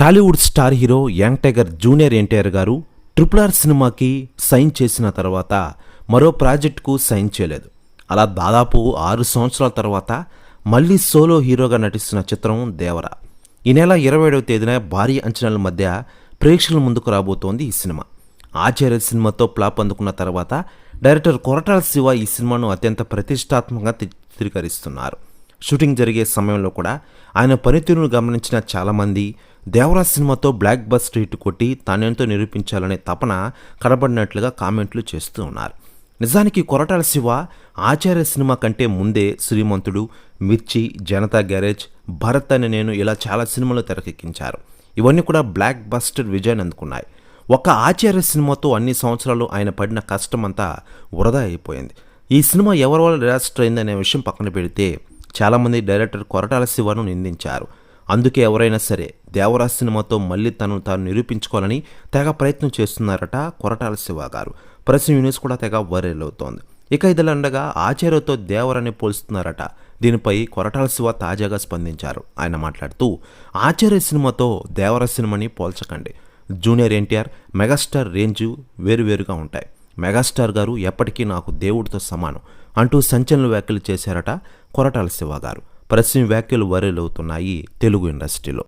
Tollywood star hero young tiger junior NTR గారు triple are సినిమాకి sign చేసిన తర్వాత మరో ప్రాజెక్టుకు సైన్ చేయలేదు. అలా దాదాపు ఆరు సంవత్సరాల తర్వాత మళ్ళీ సోలో హీరోగా నటిస్తున్న చిత్రం దేవర. ఈ నెల ఇరవై ఏడవ తేదీన భారీ అంచనాల మధ్య ప్రేక్షకుల ముందుకు రాబోతోంది ఈ సినిమా. ఆచార్య సినిమాతో ప్లాప్ అందుకున్న తర్వాత డైరెక్టర్ కొరటాల శివ ఈ సినిమాను అత్యంత ప్రతిష్టాత్మకంగా చిత్రీకరిస్తున్నారు షూటింగ్ జరిగే సమయంలో కూడా ఆయన పనితీరును గమనించిన చాలామంది దేవరాజ్ సినిమాతో బ్లాక్ బస్ హిట్ కొట్టి తనెంతో నిరూపించాలనే తపన కనబడినట్లుగా కామెంట్లు చేస్తూ ఉన్నారు. నిజానికి కొరటాల శివ ఆచార్య సినిమా కంటే ముందే శ్రీమంతుడు మిర్చి జనతా గ్యారేజ్ భరత్ అని నేను ఇలా చాలా సినిమాలు తెరకెక్కించారు. ఇవన్నీ కూడా బ్లాక్ బస్టర్ విజయాన్ని అందుకున్నాయి. ఒక ఆచార్య సినిమాతో అన్ని సంవత్సరాలు ఆయన పడిన కష్టమంతా వృధా అయిపోయింది. ఈ సినిమా ఎవరి వల్ల డిజాస్టర్ అయిందనే విషయం పక్కన పెడితే చాలామంది డైరెక్టర్ కొరటాల శివను నిందించారు. అందుకే ఎవరైనా సరే దేవరాజ్ సినిమాతో మళ్ళీ తను తాను నిరూపించుకోవాలని తెగ ప్రయత్నం చేస్తున్నారట కొరటాల శివ గారు. ప్రెస్ న్యూస్ కూడా తెగ వైరల్ అవుతోంది. ఇక ఇదిలండగా ఆచార్యతో దేవరని పోల్స్తున్నారట. దీనిపై కొరటాల శివ తాజాగా స్పందించారు. ఆయన మాట్లాడుతూ ఆచార్య సినిమాతో దేవర సినిమాని పోల్చకండి. జూనియర్ ఎన్టీఆర్ మెగాస్టార్ రేంజ్ వేరువేరుగా ఉంటాయి. మెగాస్టార్ గారు ఎప్పటికీ నాకు దేవుడితో సమానం అంటూ సంచలన వ్యాఖ్యలు చేశారట కొరటాల శివ గారు. ప్రశ్న వ్యాఖ్యలు వైరల్ అవుతున్నాయి తెలుగు ఇండస్ట్రీలో.